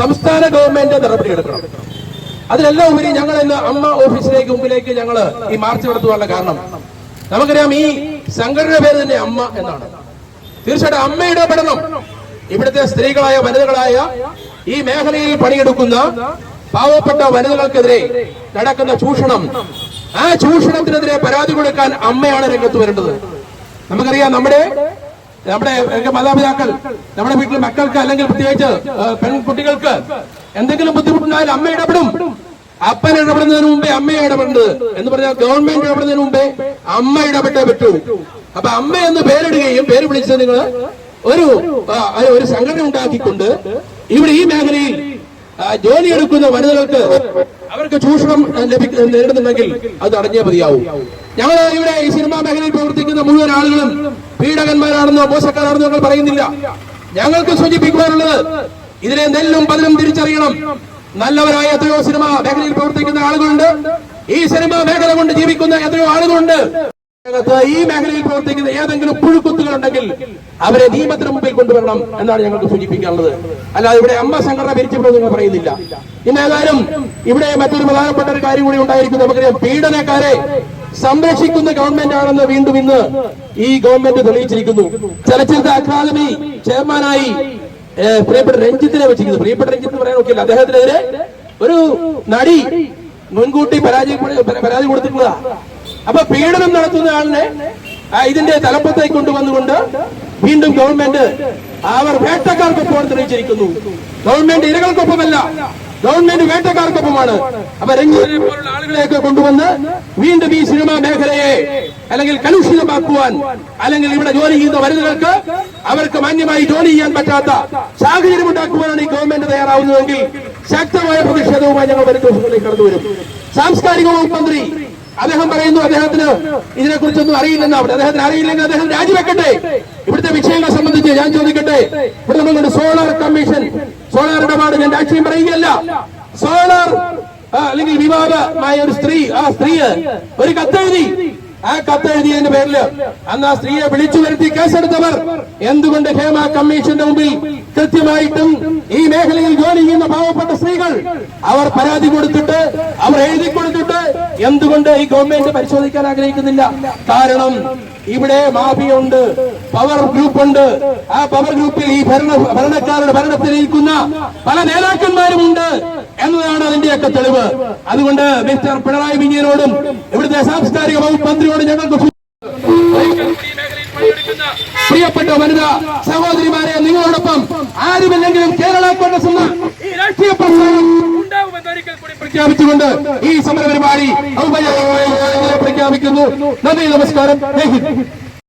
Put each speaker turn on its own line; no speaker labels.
സംസ്ഥാന ഗവൺമെന്റ് നടപടിയെടുക്കണം അതിലെല്ലാം ഉപരി ഞങ്ങൾ ഇന്ന് അമ്മ ഓഫീസിലേക്ക് മുമ്പിലേക്ക് ഞങ്ങൾ ഈ മാർച്ച് നടത്തുവാനുള്ള കാരണം. നമുക്കറിയാം ഈ സംഘടനയുടെ പേര് തന്നെ അമ്മ എന്നാണ്. തീർച്ചയായിട്ടും അമ്മ ഇടപെടണം ഇവിടുത്തെ സ്ത്രീകളായ വനിതകളായ ഈ മേഖലയിൽ പണിയെടുക്കുന്ന പാവപ്പെട്ട വനിതകൾക്കെതിരെ നടക്കുന്ന ചൂഷണം. ആ ചൂഷണത്തിനെതിരെ പരാതി കൊടുക്കാൻ അമ്മയാണ് രംഗത്ത് വരേണ്ടത്. നമുക്കറിയാം നമ്മുടെ നമ്മുടെ എന്റെ മാതാപിതാക്കൾ നമ്മുടെ വീട്ടിലെ മക്കൾക്ക് അല്ലെങ്കിൽ പ്രത്യേകിച്ച് പെൺകുട്ടികൾക്ക് എന്തെങ്കിലും ബുദ്ധിമുട്ടുണ്ടായാൽ അമ്മ ഇടപെടും. അപ്പൻ ഇടപെടുന്നതിന് മുമ്പേ അമ്മ ഇടപെടുന്നത് എന്ന് പറഞ്ഞാൽ ഗവൺമെന്റ് ഇടപെടുന്നതിന് മുമ്പേ അമ്മ ഇടപെട്ടേ പറ്റൂ. അപ്പൊ അമ്മ എന്ന് പേരിടുകയും പേര് വിളിച്ചത് നിങ്ങൾ ഒരു ഒരു സംഘടന ഉണ്ടാക്കിക്കൊണ്ട് ഇവിടെ ഈ മേഖലയിൽ ജോലി ജോലിയെടുക്കുന്ന വനിതകൾക്ക് അവർക്ക് ചൂഷണം നേരിടുന്നുണ്ടെങ്കിൽ അത് അടഞ്ഞേ മതിയാവും. ഞങ്ങൾ ഇവിടെ ഈ സിനിമാ മേഖലയിൽ പ്രവർത്തിക്കുന്ന മുഴുവൻ ആളുകളും പീഡകന്മാരാണെന്നോ മോശക്കാരാണെന്നോ ഞങ്ങൾ പറയുന്നില്ല. ഞങ്ങൾക്ക് സൂചിപ്പിക്കുവാനുള്ളത് ഇതിനെ നെല്ലും പതിലും തിരിച്ചറിയണം. നല്ലവരായ എത്രയോ സിനിമ മേഖലയിൽ പ്രവർത്തിക്കുന്ന ആളുകളുണ്ട്. ഈ സിനിമ മേഖല കൊണ്ട് ജീവിക്കുന്ന എത്രയോ ആളുകളുണ്ട്. ഈ മേഖലയിൽ പ്രവർത്തിക്കുന്ന ഏതെങ്കിലും പുഴുക്കുത്തുകൾ ഉണ്ടെങ്കിൽ അവരെ നിയമത്തിന് മുമ്പിൽ കൊണ്ടുവരണം എന്നാണ് ഞങ്ങൾക്ക് സൂചിപ്പിക്കാനുള്ളത്. അല്ലാതെ ഇവിടെ അമ്മ സംഘടന പിരിച്ചുവിടുന്നത് നിങ്ങൾ പറയുന്നില്ല. ഇന്നേതായാലും ഇവിടെ മറ്റൊരു പ്രധാനപ്പെട്ട ഒരു കാര്യം കൂടി ഉണ്ടായിരിക്കും. നമുക്കറിയാം പീഡനക്കാരെ സംരക്ഷിക്കുന്ന ഗവൺമെന്റ് ആണെന്ന് വീണ്ടും ഇന്ന് ഈ ഗവൺമെന്റ് തെളിയിച്ചിരിക്കുന്നു. ചലച്ചിത്ര അക്കാദമി ചെയർമാനായി പ്രിയപ്പെട്ട രഞ്ജിത്തിനെ വെച്ചിരിക്കുന്നു. പ്രിയപ്പെട്ട രഞ്ജിത്ത് പറയാൻ നോക്കില്ല. അദ്ദേഹത്തിനെതിരെ ഒരു നടി മുൻകൂട്ടി പരാജയ പരാതി കൊടുത്തിട്ടുള്ളതാ. അപ്പൊ പീഡനം നടത്തുന്ന ആളിനെ ഇതിന്റെ തലപ്പത്തേക്ക് കൊണ്ടുവന്നുകൊണ്ട് വീണ്ടും ഗവൺമെന്റ് അവർ വേട്ടക്കാർക്കൊപ്പം തെളിയിച്ചിരിക്കുന്നു. ഗവൺമെന്റ് ഇരകൾക്കൊപ്പമല്ല ഗവൺമെന്റ് വേട്ടക്കാർക്കൊപ്പമാണ്. അപ്പൊ രംഗീനെ പോലുള്ള ആളുകളെയൊക്കെ കൊണ്ടുവന്ന് വീണ്ടും ഈ സിനിമാ മേഖലയെ അല്ലെങ്കിൽ കലുഷിതമാക്കുവാൻ അല്ലെങ്കിൽ ഇവിടെ ജോലി ചെയ്യുന്ന വനിതകൾക്ക് അവർക്ക് മാന്യമായി ജോലി ചെയ്യാൻ പറ്റാത്ത സാഹചര്യം ഉണ്ടാക്കുവാനാണ് ഈ ഗവൺമെന്റ് തയ്യാറാവുന്നതെങ്കിൽ ശക്തമായ പ്രതിഷേധവുമായി ഞങ്ങൾ വരും ദിവസങ്ങളിൽ കടന്നുവരും സാംസ്കാരിക വകുപ്പ് മന്ത്രി അദ്ദേഹം പറയുന്നു അദ്ദേഹത്തിന് ഇതിനെക്കുറിച്ചൊന്നും അറിയില്ലെന്ന് അവിടെ. അദ്ദേഹത്തിന് അറിയില്ലെങ്കിൽ അദ്ദേഹം രാജിവെക്കട്ടെ. ഇവിടുത്തെ വിഷയങ്ങളെ സംബന്ധിച്ച് ഞാൻ ചോദിക്കട്ടെ. ഇവിടെ നമ്മളുടെ സോളാർ കമ്മീഷൻ സോളാർ ഇടപാട് ഞാൻ രാഷ്ട്രീയം പറയുകയല്ല. സോളാർ അല്ലെങ്കിൽ വിവാദമായ ഒരു സ്ത്രീ ആ സ്ത്രീ ഒരു കത്തെഴുതി. ആ കത്തെഴുതിയതിന്റെ പേരിൽ അന്ന് ആ സ്ത്രീയെ വിളിച്ചു വരുത്തി കേസെടുത്തവർ. എന്തുകൊണ്ട് ഹേമ കമ്മീഷന്റെ മുമ്പിൽ കൃത്യമായിട്ടും ഈ മേഖലയിൽ ജോലി ചെയ്യുന്ന പാവപ്പെട്ട സ്ത്രീകൾ അവർ പരാതി കൊടുത്തിട്ട് അവർ എഴുതി കൊടുത്തിട്ട് എന്തുകൊണ്ട് ഈ ഗവൺമെന്റ് പരിശോധിക്കാൻ ആഗ്രഹിക്കുന്നില്ല? കാരണം ഇവിടെ മാഫിയുണ്ട് പവർ ഗ്രൂപ്പ് ഉണ്ട് ആ പവർ ഗ്രൂപ്പിൽ ഈ ഭരണ ഭരണക്കാരുടെ ഭരണത്തിൽ ഇരിക്കുന്ന പല നേതാക്കന്മാരുമുണ്ട് എന്നതാണ് അതിന്റെയൊക്കെ തെളിവ്. അതുകൊണ്ട് മിസ്റ്റർ പിണറായി വിജയനോടും ഇവിടുത്തെ സാംസ്കാരിക വകുപ്പ് മന്ത്രിയോടും ഞങ്ങൾക്ക് പ്രിയപ്പെട്ട വനിത സഹോദരിമാരെ നിങ്ങളോടൊപ്പം ആരുമില്ലെങ്കിലും കേരള കോൺഗ്രസ് എന്ന ഈ രാഷ്ട്രീയ പ്രസ്ഥാനം കൂടി പ്രഖ്യാപിച്ചുകൊണ്ട് ഈ സമര പരിപാടി ഔപചാരികമായി പ്രഖ്യാപിക്കുന്നു. നന്ദി നമസ്കാരം.